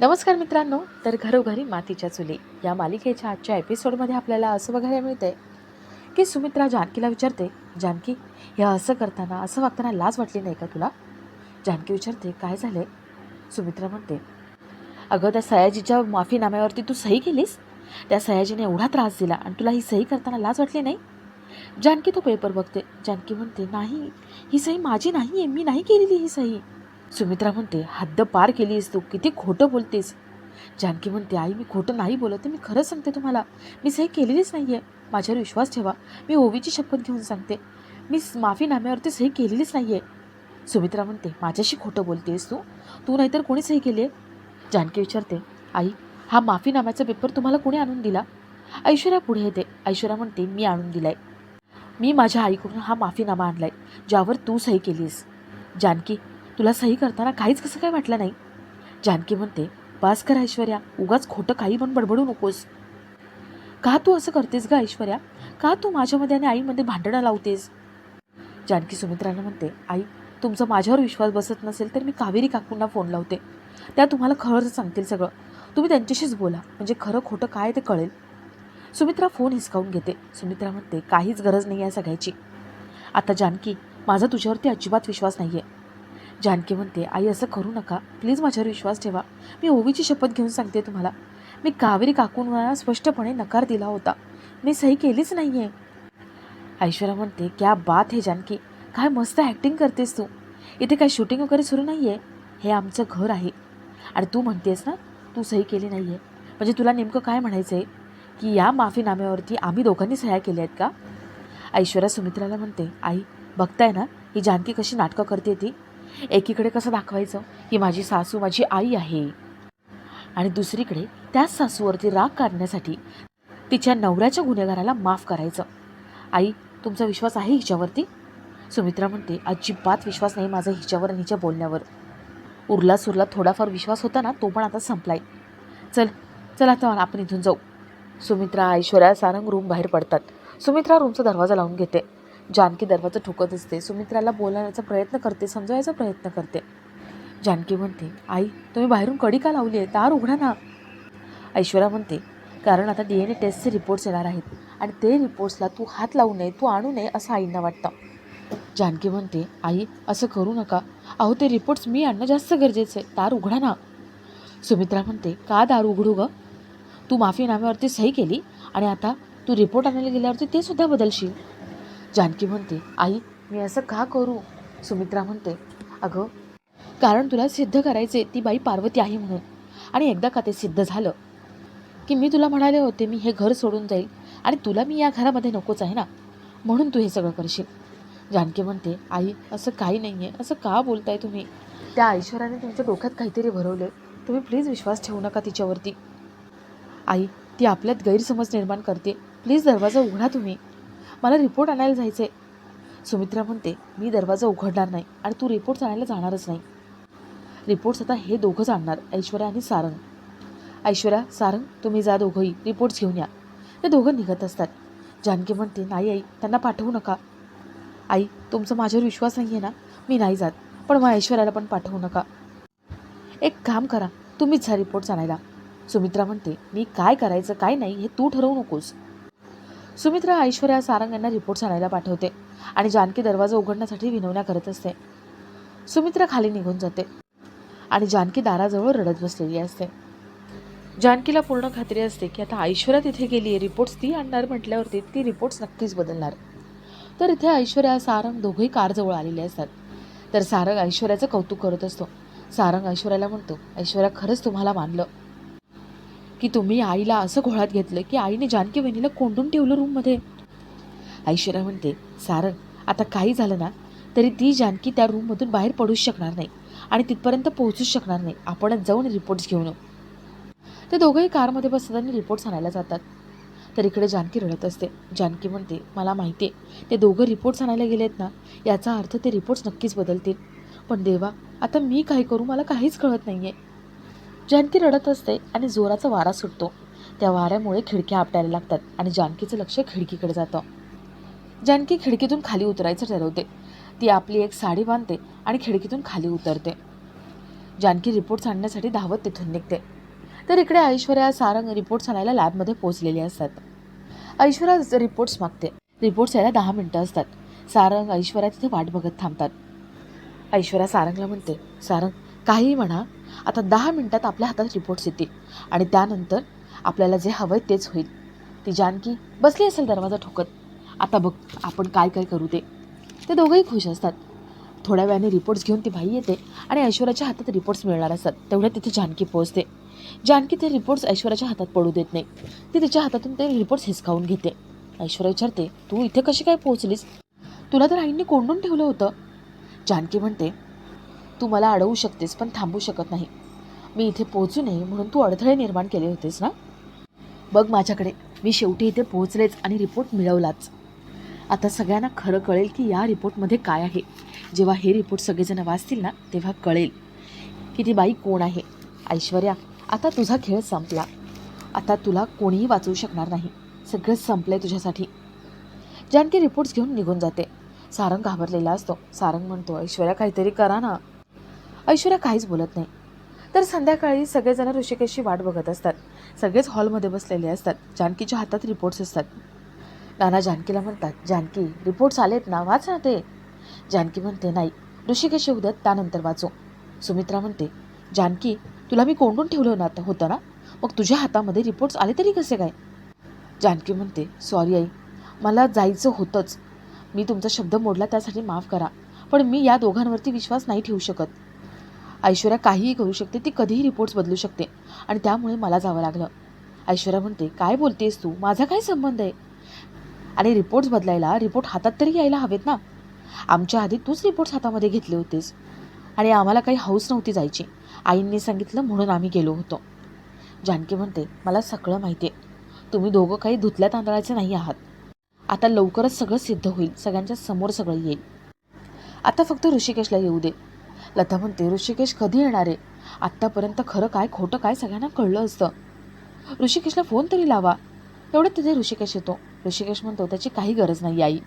नमस्कार मित्रांनो तर घरोघरी मातीच्या चुली या मालिकेच्या आजच्या एपिसोडमध्ये आपल्याला असं बघायला मिळते की सुमित्रा जानकीला विचारते जानकी हे असं करताना असं वागताना लाज वाटली नाही का तुला? जानकी विचारते काय झालं सुमित्रा म्हणते अगं त्या सयाजीच्या माफीनाम्यावरती तू सही केलीस? त्या सयाजीने एवढा त्रास दिला आणि तुला ही सही करताना लाज वाटली नाही? जानकी तो पेपर बघते. जानकी म्हणते नाही ही सही माझी नाही आहे मी नाही केलेली ही सही. सुमित्रा म्हणते हद्द पार केलीस तू किती खोटं बोलतेस. जानकी म्हणते आई मी खोटं नाही बोलत मी खरंच सांगते तुम्हाला. मी सही केलेलीच नाही आहे माझ्यावर विश्वास ठेवा. मी ओवीची शपथ घेऊन सांगते. मी माफीनाम्यावरती सही केलेलीच नाही आहे सुमित्रा म्हणते माझ्याशी खोटं बोलतेस तू? तू नाहीतर कोणी सही केली आहे जानकी विचारते आई हा माफीनाम्याचा पेपर तुम्हाला कोणी आणून दिला? ऐश्वर्या पुढे येते. ऐश्वर्या म्हणते मी आणून दिलाय. मी माझ्या आईकडून हा माफीनामा आणलाय ज्यावर तू सही केलीस जानकी तुला सही करताना काहीच कसं काय वाटलं नाही? जानकी म्हणते पास कर ऐश्वर्या उगाच खोटं काही पण बडबडू नकोस. का तू असं करतेस ग ऐश्वर्या? का तू माझ्यामध्ये आणि आईमध्ये भांडणं लावतेस? जानकी सुमित्रानं म्हणते आई तुमचा माझ्यावर विश्वास बसत नसेल तर मी कावेरी काकूंना फोन लावते. त्या तुम्हाला खरंच सांगतील सगळं. तुम्ही त्यांच्याशीच बोला म्हणजे खरं खोटं काय ते कळेल. सुमित्रा फोन हिसकावून घेते. सुमित्रा म्हणते काहीच गरज नाही आहे सगळ्याची. आता जानकी माझा तुझ्यावरती अजिबात विश्वास नाही आहे जानकी म्हणते आई असं करू नका. प्लीज माझ्यावर विश्वास ठेवा. मी ओवीची शपथ घेऊन सांगते तुम्हाला. मी कावेरी काकूंना स्पष्टपणे नकार दिला होता. मी सही केलीच नाही आहे ऐश्वर्या म्हणते क्या बात हे जानकी. काय मस्त ॲक्टिंग करतेस तू. इथे काय शूटिंग वगैरे सुरू नाही आहे हे आमचं घर आहे. आणि तू म्हणतेस ना तू सही केली नाही आहे म्हणजे तुला नेमकं काय म्हणायचं आहे की या माफीनाम्यावरती आम्ही दोघांनी सह्या केल्या आहेत का? ऐश्वर्या सुमित्राला म्हणते आई बघताय ना ही जानकी कशी नाटकं करते ती. एकीकडे कसं दाखवायचं? की माझी सासू माझी आई आहे. आणि दुसरीकडे त्याच सासूवरती राग काढण्यासाठी तिच्या नवऱ्याच्या गुन्हेगाराला माफ करायचं. आई तुमचा विश्वास आहे हिच्यावरती? सुमित्रा म्हणते अजिबात विश्वास नाही माझा हिच्यावर आणि हिच्या बोलण्यावर. उरला सुरला थोडाफार विश्वास होता ना तो पण आता संपलाय. चल चल आता आपण इथून जाऊ. सुमित्रा ऐश्वर्या सारंग रूम बाहेर पडतात. सुमित्रा रूमचा दरवाजा लावून घेते. जानकी दरवाजा ठोकत असते. सुमित्राला बोलण्याचा प्रयत्न करते समजवायचा प्रयत्न करते. जानकी म्हणते आई तुम्ही बाहेरून कडी का लावली आहे दार उघडा ना. ऐश्वर्या म्हणते कारण आता डी एन ए टेस्टचे रिपोर्ट्स येणार आहेत आणि ते रिपोर्ट्सला तू हात लावू नये तू आणू नये असं आईंना वाटतं. जानकी म्हणते आई असं करू नका. अहो ते रिपोर्ट्स मी आणणं जास्त गरजेचं आहे. दार उघडा ना. सुमित्रा म्हणते का दार उघडू ग? तू माफीनाम्यावरती सही केली आणि आता तू रिपोर्ट आणायला गेल्यावरती ते सुद्धा बदलशील. जानकी म्हणते आई मी असं का करू? सुमित्रा म्हणते अगं कारण तुला सिद्ध करायचे ती बाई पार्वती आहे म्हणून. आणि एकदा का ते सिद्ध झालं की मी तुला म्हणाले होते मी हे घर सोडून जाईल आणि तुला मी या घरामध्ये नकोच आहे ना? म्हणून तू हे सगळं करशील. जानकी म्हणते आई असं काही नाही आहे असं का बोलताय तुम्ही? त्या ऐश्वर्याने तुमच्या डोक्यात काहीतरी भरवलं तुम्ही प्लीज विश्वास ठेवू नका तिच्यावरती. आई ती आपल्यात गैरसमज निर्माण करते. प्लीज दरवाजा उघडा तुम्ही. मला रिपोर्ट आणायला जायचं आहे सुमित्रा म्हणते मी दरवाजा उघडणार नाही आणि तू रिपोर्ट्स आणायला जाणारच नाही. रिपोर्ट्स आता हे दोघंच आणणार ऐश्वर्या आणि सारंग. ऐश्वर्या सारंग तुम्ही जा दोघंही रिपोर्ट्स घेऊन या. ते दोघं निघत असतात. जानकी म्हणते नाही आई त्यांना पाठवू नका. आई तुमचा माझ्यावर विश्वास नाही आहे ना? मी नाही जात पण मग ऐश्वर्याला पण पाठवू नका. एक काम करा तुम्हीच जा रिपोर्ट्स आणायला. सुमित्रा म्हणते मी काय करायचं काय नाही हे तू ठरवू नकोस. सुमित्रा ऐश्वर्या सारंग यांना रिपोर्ट्स आणायला पाठवते आणि जानकी दरवाजा उघडण्यासाठी विनवण्या करत असते. सुमित्रा खाली निघून जाते आणि जानकी दाराजवळ रडत बसलेली असते. जानकीला पूर्ण खात्री असते की आता ऐश्वर्या तिथे गेली आहे रिपोर्ट्स ती आणणार म्हटल्यावरती ती रिपोर्ट्स नक्कीच बदलणार. तर इथे ऐश्वर्या सारंग दोघंही कारजवळ आलेले असतात. तर सारंग ऐश्वर्याचं कौतुक करत असतो. सारंग ऐश्वर्याला म्हणतो ऐश्वर्या खरंच तुम्हाला मानलं. की तुम्ही आईला असं घोळात घेतलं की आईने जानकी वहिनीला कोंडून ठेवलं रूममध्ये ऐश्वर्या म्हणते सारंग आता काही झालं ना तरी ती जानकी त्या रूममधून बाहेर पडूच शकणार नाही आणि तिथपर्यंत पोहोचूच शकणार नाही. आपणच जाऊन रिपोर्ट्स घेऊन येऊ. ते दोघंही कारमध्ये बसतात आणि रिपोर्ट्स आणायला जातात. तर इकडे जानकी रडत असते. जानकी म्हणते मला माहिती आहे ते दोघं रिपोर्ट्स आणायला गेलेत ना याचा अर्थ ते रिपोर्ट्स नक्कीच बदलतील. पण देवा आता मी काय करू? मला काहीच कळत नाही आहे जानकी रडत असते आणि जोराचा वारा सुटतो. त्या वाऱ्यामुळे खिडक्या आपटायला लागतात आणि जानकीचं लक्ष खिडकीकडे जातं. जानकी खिडकीतून खाली उतरायचं ठरवते. ती आपली एक साडी बांधते आणि खिडकीतून खाली उतरते. जानकी रिपोर्ट्स आणण्यासाठी धावत तिथून निघते. तर इकडे ऐश्वर्या सारंग रिपोर्ट्स आणायला लॅबमध्ये पोहोचलेली असतात. ऐश्वर्या रिपोर्ट्स मागते. रिपोर्ट्स यायला दहा मिनटं असतात. सारंग ऐश्वर्या तिथे वाट बघत थांबतात. ऐश्वर्या सारंगला म्हणते सारंग काहीही म्हणा. आता दहा मिनटात आपल्या हातात रिपोर्ट्स येतील. आणि त्यानंतर आपल्याला जे हवं आहे तेच होईल. ती जानकी बसली असेल दरवाजा ठोकत. आता बघ आपण काय काय करू ते. ते दोघंही खुश असतात. थोड्या वेळाने रिपोर्ट्स घेऊन ती बाई येते आणि ऐश्वर्याच्या हातात रिपोर्ट्स मिळणार असतात. तेवढ्या तिथे जानकी पोहोचते. जानकी ते रिपोर्ट्स ऐश्वर्याच्या हातात पडू देत नाही. ती तिच्या हातातून ते रिपोर्ट्स हिसकावून घेते. ऐश्वर्या विचारते तू इथे कशी काय पोहोचलीस? तुला तर आईंनी कोंडून ठेवलं होतं. जानकी म्हणते तू मला अडवू शकतेस पण थांबू शकत नाही. मी इथे पोहोचू नये म्हणून तू अडथळे निर्माण केले होतेस ना? बघ माझ्याकडे मी शेवटी इथे पोहोचलेच आणि रिपोर्ट मिळवलाच. आता सगळ्यांना खरं कळेल की या रिपोर्टमध्ये काय आहे. जेव्हा हे रिपोर्ट सगळेजण वाचतील ना तेव्हा कळेल. की ती बाई कोण आहे? ऐश्वर्या आता तुझा खेळ संपला. आता तुला कोणीही वाचवू शकणार नाही. सगळं संपलंय तुझ्यासाठी. जानकी रिपोर्ट्स घेऊन निघून जाते. सारंग घाबरलेला असतो. सारंग म्हणतो ऐश्वर्या काहीतरी करा ना. ऐश्वर्या काहीच बोलत नाही. तर संध्याकाळी सगळेजण ऋषिकेशची वाट बघत असतात. सगळेच हॉलमध्ये बसलेले असतात. जानकीच्या हातात रिपोर्ट्स असतात. नाना जानकीला म्हणतात जानकी रिपोर्ट्स आलेत ना? वाच ना ते. जानकी म्हणते नाही. ऋषिकेश उद्या त्यानंतर वाचू. सुमित्रा म्हणते जानकी तुला मी कोंडून ठेवलं ना? होतं ना? मग तुझ्या हातामध्ये रिपोर्ट्स आले तरी कसे काय? जानकी म्हणते सॉरी आई. मला जायचं होतंच. मी तुमचा शब्द मोडला त्यासाठी माफ करा. पण मी या दोघांवरती विश्वास नाही ठेवू शकत. ऐश्वर्या काहीही करू शकते ती कधीही रिपोर्ट्स बदलू शकते. आणि त्यामुळे मला जावं लागलं. ऐश्वर्या म्हणते काय बोलतेस तू? माझा काय संबंध आहे? आणि रिपोर्ट्स बदलायला रिपोर्ट हातात तरी यायला हवेत ना. आमच्या आधी तूच रिपोर्ट्स हातामध्ये घेतले होतेस. आणि आम्हाला काही हौस नव्हती जायची. आईंनी सांगितलं म्हणून आम्ही गेलो होतो. जानकी म्हणते मला सगळं माहिती आहे तुम्ही दोघं काही धुतल्या तांदळाचे नाही आहात. आता लवकरच सगळं सिद्ध होईल. सगळ्यांच्या समोर सगळं येईल. आता फक्त ऋषिकेशला येऊ दे. लता म्हणते ऋषिकेश कधी येणार आहे? आत्तापर्यंत खरं काय खोटं काय सगळ्यांना कळलं असतं. ऋषिकेशला फोन तरी लावा. एवढं तिथे ऋषिकेश येतो. ऋषिकेश म्हणतो त्याची काही गरज नाही आई.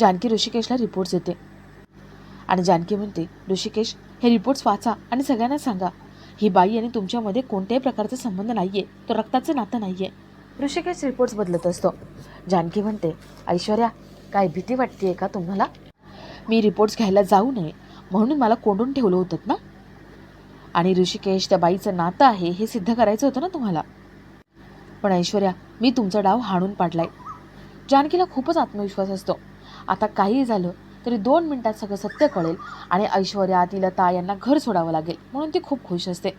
जानकी ऋषिकेशला रिपोर्ट्स देते. आणि जानकी म्हणते ऋषिकेश हे रिपोर्ट्स वाचा आणि सगळ्यांना सांगा. ही बाई आणि तुमच्यामध्ये कोणत्याही प्रकारचा संबंध नाही आहे तो रक्ताचं नातं नाही आहे ऋषिकेश रिपोर्ट्स बदलत असतो. जानकी म्हणते ऐश्वर्या काय भीती वाटते का तुम्हाला? मी रिपोर्ट्स घ्यायला जाऊ नये. म्हणून मला कोंडून ठेवलं होतं ना? आणि ऋषिकेश त्या बाईचं नातं आहे हे सिद्ध करायचं होतं ना तुम्हाला? पण ऐश्वर्या मी तुमचा डाव हाणून पाडलाय. जानकीला खूपच आत्मविश्वास असतो. आता काहीही झालं तरी दोन मिनिटात सगळं सत्य कळेल आणि ऐश्वर्या तिलता यांना घर सोडावं लागेल म्हणून ती खूप खुश असते.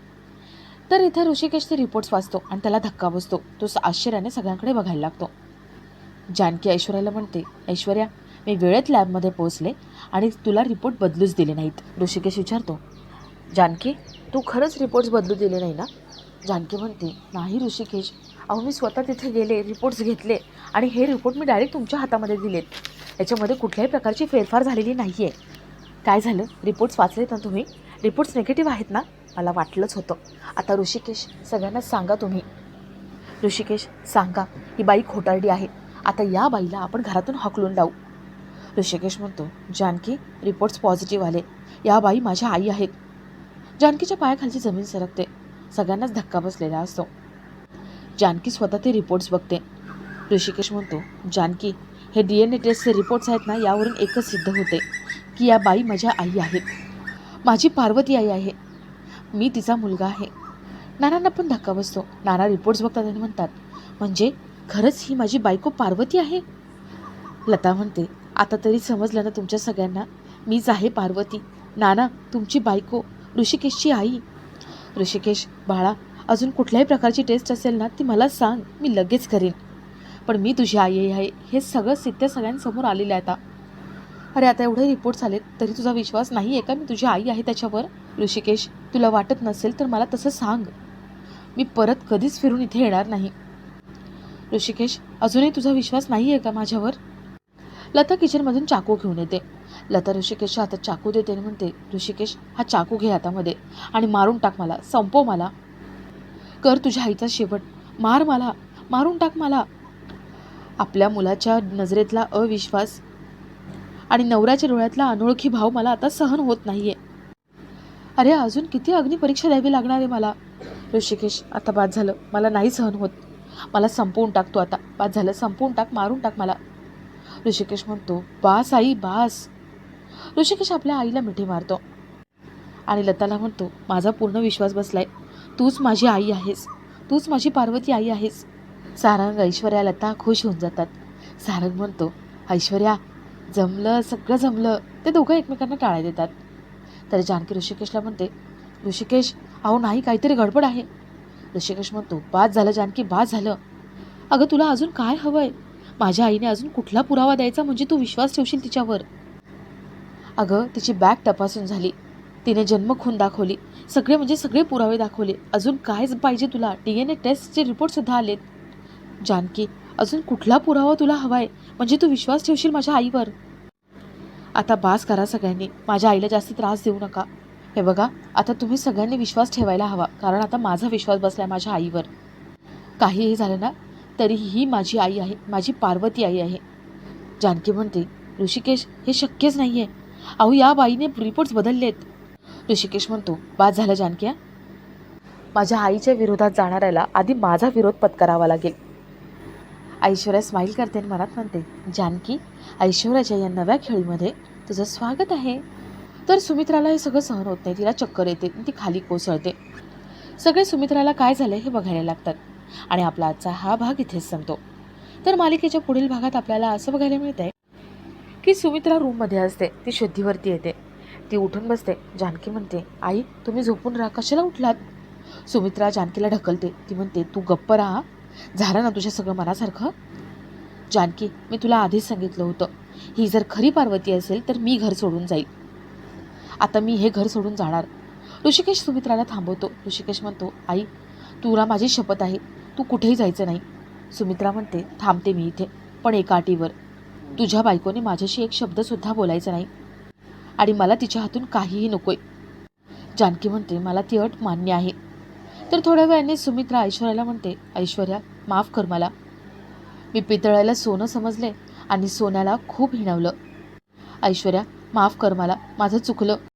तर इथे ऋषिकेशचे रिपोर्ट्स वाचतो आणि त्याला धक्का बसतो. तो आश्चर्याने सगळ्यांकडे बघायला लागतो. जानकी ऐश्वर्याला म्हणते ऐश्वर्या मी वेळेत लॅबमध्ये पोहोचले आणि तुला रिपोर्ट बदलूच दिले नाहीत. ऋषिकेश विचारतो जानकी तू खरंच रिपोर्ट्स बदलू दिले नाही ना? जानकी म्हणते नाही ऋषिकेश. अहो मी स्वतः तिथे गेले रिपोर्ट्स घेतले आणि हे रिपोर्ट मी डायरेक्ट तुमच्या हातामध्ये दिलेत याच्यामध्ये कुठल्याही प्रकारची फेरफार झालेली नाही आहे काय झालं? रिपोर्ट्स वाचलेत ना तुम्ही? रिपोर्ट्स निगेटिव्ह आहेत ना? मला वाटलंच होतं. आता ऋषिकेश सगळ्यांना सांगा तुम्ही. ऋषिकेश सांगा. ही बाई खोटारडी आहे. आता या बाईला आपण घरातून हकलून लावू. ऋषिकेश म्हणतो जानकी रिपोर्ट्स पॉझिटिव्ह आले. या बाई माझ्या आई आहेत. जानकीच्या पायाखालची जमीन सरकते. सगळ्यांनाच धक्का बसलेला असतो. जानकी स्वतः ते रिपोर्ट्स बघते. ऋषिकेश म्हणतो जानकी हे डी एन ए टेस्टचे रिपोर्ट्स आहेत ना यावरून एकच सिद्ध होते की या बाई माझ्या आई आहेत. माझी पार्वती आई आहे. मी तिचा मुलगा आहे. नानांना पण धक्का बसतो. नाना रिपोर्ट्स बघतात आणि म्हणतात म्हणजे खरंच ही माझी बायको पार्वती आहे? लता म्हणते आता तरी समजलं ना तुमच्या सगळ्यांना? मीच आहे पार्वती. नाना तुमची बायको. ऋषिकेशची आई. ऋषिकेश बाळा अजून कुठल्याही प्रकारची टेस्ट असेल ना ती मला सांग. मी लगेच करेन. पण मी तुझी आई आहे. हे सगळं सिद्ध सगळ्यांसमोर आलेलं आहे आता. अरे आता एवढे रिपोर्ट्स आलेत तरी तुझा विश्वास नाही आहे का? मी तुझी आई आहे त्याच्यावर? ऋषिकेश तुला वाटत नसेल तर मला तसं सांग. मी परत कधीच फिरून इथे येणार नाही. ऋषिकेश अजूनही तुझा विश्वास नाही आहे का माझ्यावर? लता किचनमधून चाकू घेऊन येते. लता ऋषिकेशच्या हातात चाकू देते आणि म्हणते ऋषिकेश हा चाकू घे हातामध्ये आणि मारून टाक मला संपव मला. कर तुझ्या आईचा शेवट. मार मला मारून टाक मला. आपल्या मुलाच्या नजरेतला अविश्वास आणि नवऱ्याच्या डोळ्यातला अनोळखी भाव मला आता सहन होत नाही आहे अरे अजून किती अग्निपरीक्षा द्यावी लागणार आहे मला? ऋषिकेश आता बाद झालं. मला नाही सहन होत. मला संपवून टाक तू आता. बाद झालं संपवून टाक मारून टाक मला. ऋषिकेश म्हणतो बास आई बास. ऋषिकेश आपल्या आईला मिठी मारतो आणि लताला म्हणतो माझा पूर्ण विश्वास बसलाय. तूच माझी आई आहेस. तूच माझी पार्वती आई आहेस. सारंग ऐश्वर्या लता खुश होऊन जातात. सारंग म्हणतो ऐश्वर्या जमलं सगळं जमलं. ते दोघं एकमेकांना टाळ्या देतात. तर जानकी ऋषिकेशला म्हणते ऋषिकेश अहो नाही काहीतरी गडबड आहे. ऋषिकेश म्हणतो बाद झालं जानकी बाद झालं. अगं तुला अजून काय हवं आहे माझ्या आईने अजून कुठला पुरावा द्यायचा म्हणजे तू विश्वास ठेवशील तिच्यावर? अगं तिची बॅग तपासून झाली. तिने जन्मखून दाखवली. सगळे म्हणजे सगळे पुरावे दाखवले. अजून काय पाहिजे तुला? डी एन ए टेस्टचे रिपोर्टसुद्धा आलेत. जानकी अजून कुठला पुरावा तुला हवा आहे म्हणजे तू विश्वास ठेवशील माझ्या आईवर? आता बास करा सगळ्यांनी. माझ्या आईला जास्त त्रास देऊ नका. हे बघा आता तुम्ही सगळ्यांनी विश्वास ठेवायला हवा. कारण आता माझा विश्वास बसला आहे माझ्या आईवर. काहीही झालं ना तरीही ही माझी आई आहे माझी पार्वती आई आहे. जानकी म्हणते ऋषिकेश हे शक्यच नाही आहे अहो या बाईने रिपोर्ट्स बदललेत. ऋषिकेश म्हणतो बाद झालं जानकी माझ्या आईच्या विरोधात जाणाऱ्याला आधी माझा विरोध पत्करावा लागेल. ऐश्वर्या स्माईल करते आणि मनात म्हणते जानकी ऐश्वर्याच्या या नव्या खेळीमध्ये तुझं स्वागत आहे. तर सुमित्राला हे सगळं सहन होत नाही तिला चक्कर येते आणि ती खाली कोसळते. सगळे सुमित्राला काय झालं हे बघायला लागतात. आणि आपला आजचा हा भाग इथेच संपतो. तर मालिकेच्या पुढील भागात आपल्याला असं बघायला मिळतंय की सुमित्रा रूममध्ये असते. ती शुद्धीवरती येते. ती उठून बसते. जानकी म्हणते आई तुम्ही झोपून राहा. कशाला उठलात? सुमित्रा जानकीला ढकलते. ती म्हणते तू गप्प राहा. झालं ना तुझ्या सगळं मनासारखं? जानकी मी तुला आधीच सांगितलं होतं. ही जर खरी पार्वती असेल तर मी घर सोडून जाईल. आता मी हे घर सोडून जाणार. ऋषिकेश सुमित्राला थांबवतो. ऋषिकेश म्हणतो आई तुला माझी शपथ आहे. तू कुठेही जायचं नाही. सुमित्रा म्हणते थांबते मी इथे पण एका अटीवर. तुझ्या बायकोने माझ्याशी एक शब्दसुद्धा बोलायचा नाही. आणि मला तिच्या हातून काहीही नकोय. जानकी म्हणते मला ती अट मान्य आहे. तर थोड्या वेळाने सुमित्रा ऐश्वर्याला म्हणते ऐश्वर्या माफ कर मला. मी पितळ्याला सोनं समजले आणि सोन्याला खूप हिणवलं. ऐश्वर्या माफ कर मला माझं चुकलं.